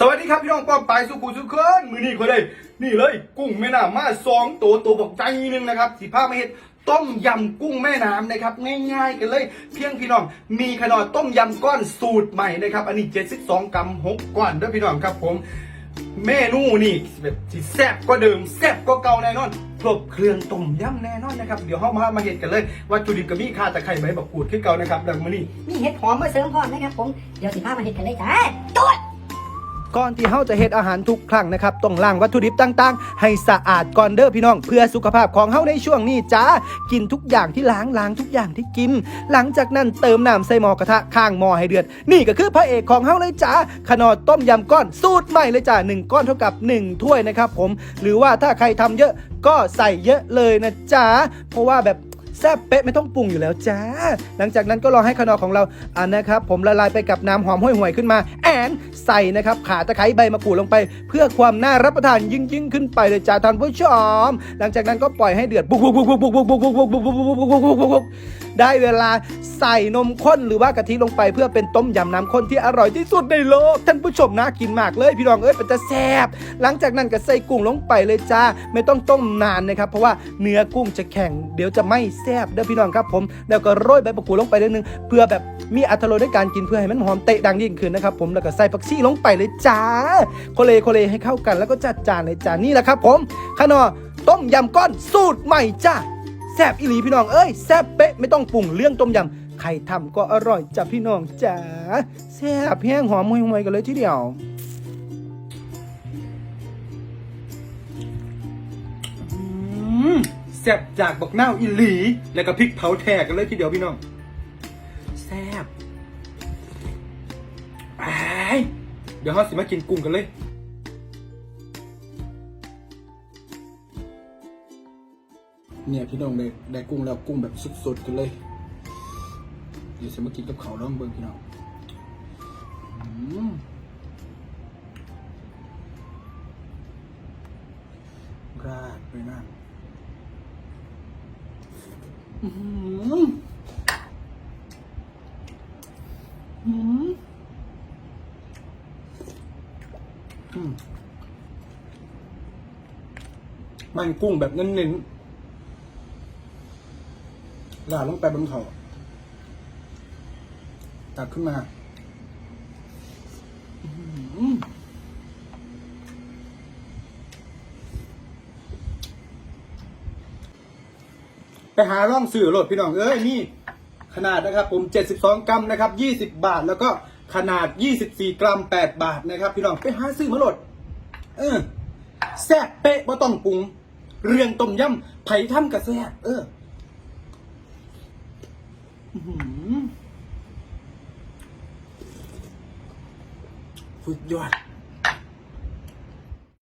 สวัสดีครับพี่น้องป้อมปลายสุขุสุขเคินมือนี่เขาได้นี่เลย กุ้งแม่น้ำมาสองตัวตัวบอกใจหนึงนะครับสิผ้ามาเห็ดต้มยำกุ้งแม่น้ำนะครับ ง่ายๆกันเลย เพียงพี่น้อง มีขนาดต้มยำก้อนสูตรใหม่นะครับ อันนี้72กรัม6ก้อนด้วยพี่น้องครับผมเมนูนี่แบบที่แซ่บก็เดิมแซ่บก็เก่าแน่นอนครบเครื่องต้มยำแน่นอนนะครับ เดี๋ยวเรามามาเห็ดกันเลยวัตถุดิบก็มีข่าตะไคร้ใบบักกูดขึ้นเก่านะครับแล้วมื้อนี้มีเห็ดหอมมาเสริมพร้อมนะครับผมเดี๋ยวสิพามาเห็ดกันเลยจ้าจุด ก่อนที่เฮาจะเฮ็ดอาหารทุกครั้งนะครับต้องล้างวัตถุดิบต่างๆ ให้สะอาดก่อนเด้อพี่น้อง เพื่อสุขภาพของเฮาในช่วงนี้จ้ากินทุกอย่างที่ล้างล้างทุกอย่างที่กิน หลังจากนั้นเติมน้ำใส่หม้อกระทะข้างหม้อให้เดือด นี่ก็คือพระเอกของเฮาเลยจ้าขนอดต้มยำก้อนสูตรใหม่เลยจ้าหนึ่งก้อนเท่ากับหนึ่งถ้วยนะครับผม หรือว่าถ้าใครทำเยอะก็ใส่เยอะเลยนะจ้าเพราะว่าแบบ แซ่บเป๊ะไม่ต้องปรุงอยู่แล้วจ้า หลังจากนั้นก็รอให้ขนอของเราอันนะครับ ผมละลายไปกับน้ำหอมห้วยห่วยขึ้นมา แอนใส่นะครับขาตะไคร้ใบมะกรูดลงไป เพื่อความน่ารับประทานยิ่งยิ่งขึ้นไปเลยจ้าท่านผู้ชมหลังจากนั้นก็ปล่อยให้เดือดบุกบุกบุกบุกบุกบุกบุกบุกบุกบุกบุกบุกบุกบุกบุกบุกบุกได้เวลาใส่นมข้นหรือว่ากะทิลงไป เพื่อเป็นต้มยำน้ำข้นที่อร่อยที่สุดในโลก ท่านผู้ชมน่ากินมากเลยพี่น้องเอ้ยเป็นจะแซ่บหลังจากนั้นก็ใส่กุ้งลงไปเลยจ้า ไม่ต้องต้มนานนะครับ เพราะว่าเนื้อกุ้งจะแข็งเดี๋ยวจะไม่แซ่บเด้อพี่น้องครับผมแล้วก็โรยใบมะกรูดลงไปนิดนึงเพื่อแบบมีอรรรสในการกินเพื่อให้มันหอมเตะดังยิ่งขึ้นนะครับผมแล้วก็ใส่ผักชีลงไปเลยจ้าโคเลโคเลให้เข้ากัน แล้วก็จัดจานเลยจ้านี่แหละครับผมขนอต้มยำก้อนสูตรใหม่จ้าแซบอีหลีพี่น้องเอ้ยแซบเป๊ะไม่ต้องปรุงเรื่องต้มยำใครทำก็อร่อยจ้ะพี่น้องจ๋าแซบแห้งหอมห่วยๆกันเลยทีเดียวอืม ซ่บจากบักนาวอีหลี แล้วก็พริกเผาแทกกันเลยทีเดียวพี่น้องแซ่บไปเดี๋ยวเราสิมากินกุ้งกันเลยเนี่ยพี่น้องได้ได้กุ้งแล้วกุ้งแบบสดๆกันเลย เดี๋ยวจะมากินกับเขาวน้องเบิ้งพี่น้องอืมราดไปนั่น อืมอืมอืมมันกุ้งแบบเน้นๆลาดลงไปบนเขาตักขึ้นมา อื ไปหาร่องสื่อโหลดพี่น้องเอ้ยนี่ขนาดนะครับผม72 กรัมนะครับ20 บาท แล้วก็ขนาด 24 กรัม 8 บาทนะครับ พี่น้องไปหาซื้อมาโหลดเออแซ่บเป๊ะบ่ต้องปรุง เรื่องต้มยำไผ่ทำกระแซ่บเอออื้อหือสุดยอด